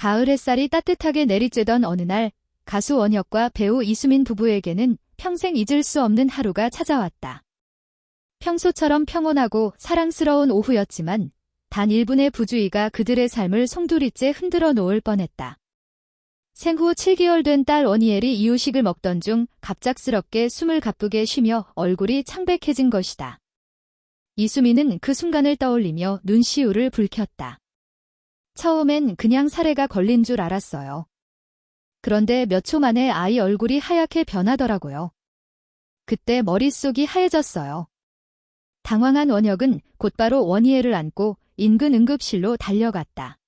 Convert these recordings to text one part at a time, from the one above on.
가을 햇살이 따뜻하게 내리쬐던 어느 날 가수 원혁과 배우 이수민 부부에게는 평생 잊을 수 없는 하루가 찾아왔다. 평소처럼 평온하고 사랑스러운 오후였지만 단 1분의 부주의가 그들의 삶을 송두리째 흔들어 놓을 뻔했다. 생후 7개월 된 딸 원희엘이 이유식을 먹던 중 갑작스럽게 숨을 가쁘게 쉬며 얼굴이 창백해진 것이다. 이수민은 그 순간을 떠올리며 눈시울을 붉혔다. 처음엔 그냥 사례가 걸린 줄 알았어요. 그런데 몇 초 만에 아이 얼굴이 하얗게 변하더라고요. 그때 머릿속이 하얘졌어요. 당황한 원혁은 곧바로 원희애를 안고 인근 응급실로 달려갔다.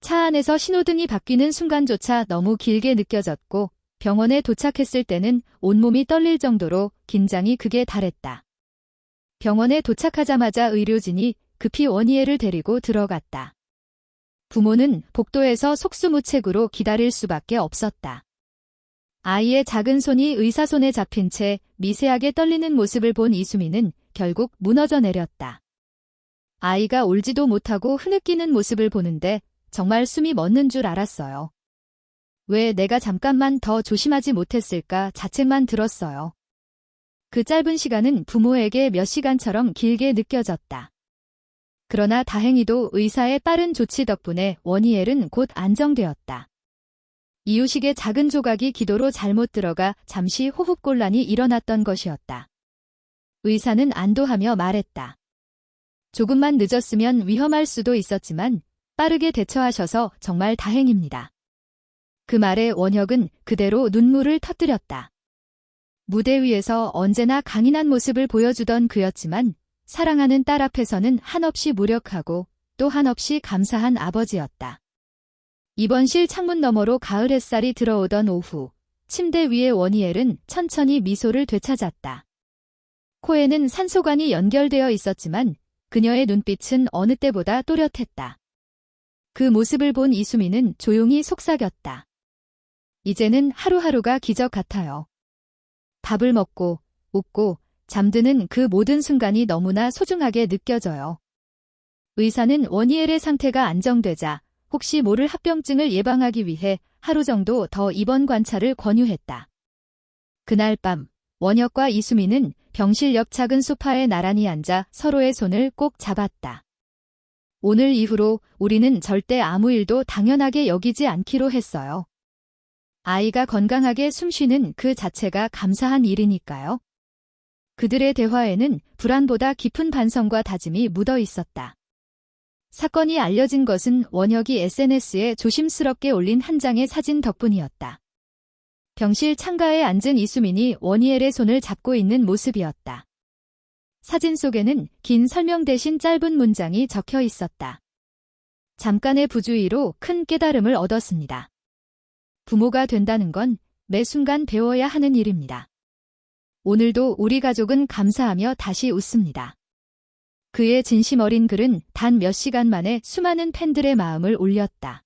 차 안에서 신호등이 바뀌는 순간조차 너무 길게 느껴졌고 병원에 도착했을 때는 온몸이 떨릴 정도로 긴장이 극에 달했다. 병원에 도착하자마자 의료진이 급히 원희애를 데리고 들어갔다. 부모는 복도에서 속수무책으로 기다릴 수밖에 없었다. 아이의 작은 손이 의사 손에 잡힌 채 미세하게 떨리는 모습을 본 이수민은 결국 무너져 내렸다. 아이가 울지도 못하고 흐느끼는 모습을 보는데 정말 숨이 멎는 줄 알았어요. 왜 내가 잠깐만 더 조심하지 못했을까 자책만 들었어요. 그 짧은 시간은 부모에게 몇 시간처럼 길게 느껴졌다. 그러나 다행히도 의사의 빠른 조치 덕분에 원희엘은 곧 안정되었다. 이유식의 작은 조각이 기도로 잘못 들어가 잠시 호흡곤란이 일어났던 것이었다. 의사는 안도하며 말했다. 조금만 늦었으면 위험할 수도 있었지만 빠르게 대처하셔서 정말 다행입니다. 그 말에 원혁은 그대로 눈물을 터뜨렸다. 무대 위에서 언제나 강인한 모습을 보여주던 그였지만 사랑하는 딸 앞에서는 한없이 무력하고 또 한없이 감사한 아버지였다. 입원실 창문 너머로 가을 햇살이 들어오던 오후, 침대 위의 원희엘은 천천히 미소를 되찾았다. 코에는 산소관이 연결되어 있었지만 그녀의 눈빛은 어느 때보다 또렷했다. 그 모습을 본 이수민은 조용히 속삭였다. 이제는 하루하루가 기적 같아요. 밥을 먹고, 웃고, 잠드는 그 모든 순간이 너무나 소중하게 느껴져요. 의사는 원희엘의 상태가 안정되자 혹시 모를 합병증을 예방하기 위해 하루 정도 더 입원 관찰을 권유했다. 그날 밤 원혁과 이수민은 병실 옆 작은 소파에 나란히 앉아 서로의 손을 꼭 잡았다. 오늘 이후로 우리는 절대 아무 일도 당연하게 여기지 않기로 했어요. 아이가 건강하게 숨쉬는 그 자체가 감사한 일이니까요. 그들의 대화에는 불안보다 깊은 반성과 다짐이 묻어 있었다. 사건이 알려진 것은 원혁이 SNS에 조심스럽게 올린 한 장의 사진 덕분이었다. 병실 창가에 앉은 이수민이 원희엘의 손을 잡고 있는 모습이었다. 사진 속에는 긴 설명 대신 짧은 문장이 적혀 있었다. 잠깐의 부주의로 큰 깨달음을 얻었습니다. 부모가 된다는 건 매 순간 배워야 하는 일입니다. 오늘도 우리 가족은 감사하며 다시 웃습니다. 그의 진심 어린 글은 단 몇 시간 만에 수많은 팬들의 마음을 울렸다.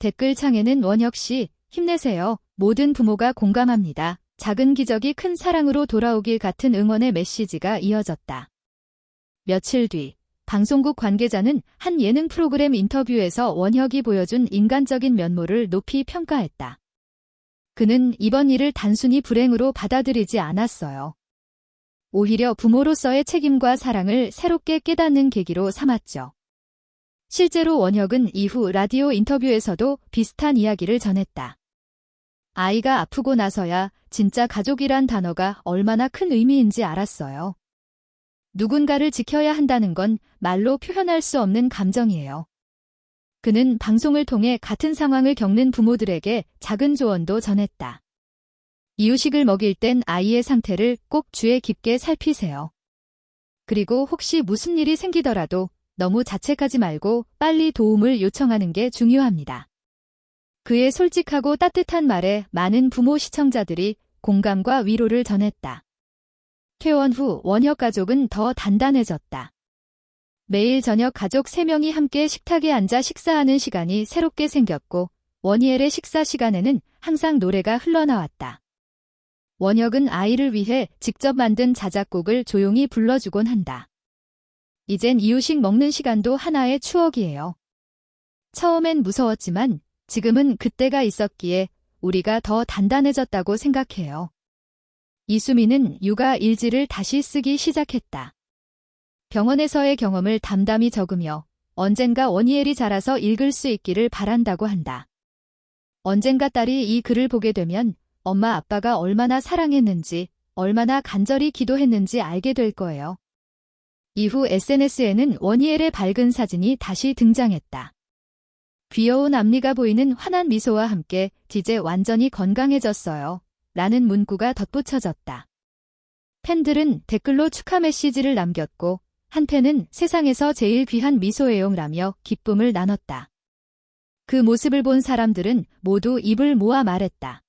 댓글창에는 원혁 씨, 힘내세요. 모든 부모가 공감합니다. 작은 기적이 큰 사랑으로 돌아오길 같은 응원의 메시지가 이어졌다. 며칠 뒤, 방송국 관계자는 한 예능 프로그램 인터뷰에서 원혁이 보여준 인간적인 면모를 높이 평가했다. 그는 이번 일을 단순히 불행으로 받아들이지 않았어요. 오히려 부모로서의 책임과 사랑을 새롭게 깨닫는 계기로 삼았죠. 실제로 원혁은 이후 라디오 인터뷰에서도 비슷한 이야기를 전했다. 아이가 아프고 나서야 진짜 가족이란 단어가 얼마나 큰 의미인지 알았어요. 누군가를 지켜야 한다는 건 말로 표현할 수 없는 감정이에요. 그는 방송을 통해 같은 상황을 겪는 부모들에게 작은 조언도 전했다. 이유식을 먹일 땐 아이의 상태를 꼭 주의 깊게 살피세요. 그리고 혹시 무슨 일이 생기더라도 너무 자책하지 말고 빨리 도움을 요청하는 게 중요합니다. 그의 솔직하고 따뜻한 말에 많은 부모 시청자들이 공감과 위로를 전했다. 퇴원 후 원혁 가족은 더 단단해졌다. 매일 저녁 가족 3명이 함께 식탁에 앉아 식사하는 시간이 새롭게 생겼고 원희엘의 식사 시간에는 항상 노래가 흘러나왔다. 원혁은 아이를 위해 직접 만든 자작곡을 조용히 불러주곤 한다. 이젠 이유식 먹는 시간도 하나의 추억이에요. 처음엔 무서웠지만 지금은 그때가 있었기에 우리가 더 단단해졌다고 생각해요. 이수민은 육아 일지를 다시 쓰기 시작했다. 병원에서의 경험을 담담히 적으며 언젠가 원희엘이 자라서 읽을 수 있기를 바란다고 한다. 언젠가 딸이 이 글을 보게 되면 엄마 아빠가 얼마나 사랑했는지, 얼마나 간절히 기도했는지 알게 될 거예요. 이후 SNS에는 원희엘의 밝은 사진이 다시 등장했다. 귀여운 앞니가 보이는 환한 미소와 함께 이제 완전히 건강해졌어요. 라는 문구가 덧붙여졌다. 팬들은 댓글로 축하 메시지를 남겼고 한팬은 세상에서 제일 귀한 미소예용라며 기쁨을 나눴다. 그 모습을 본 사람들은 모두 입을 모아 말했다.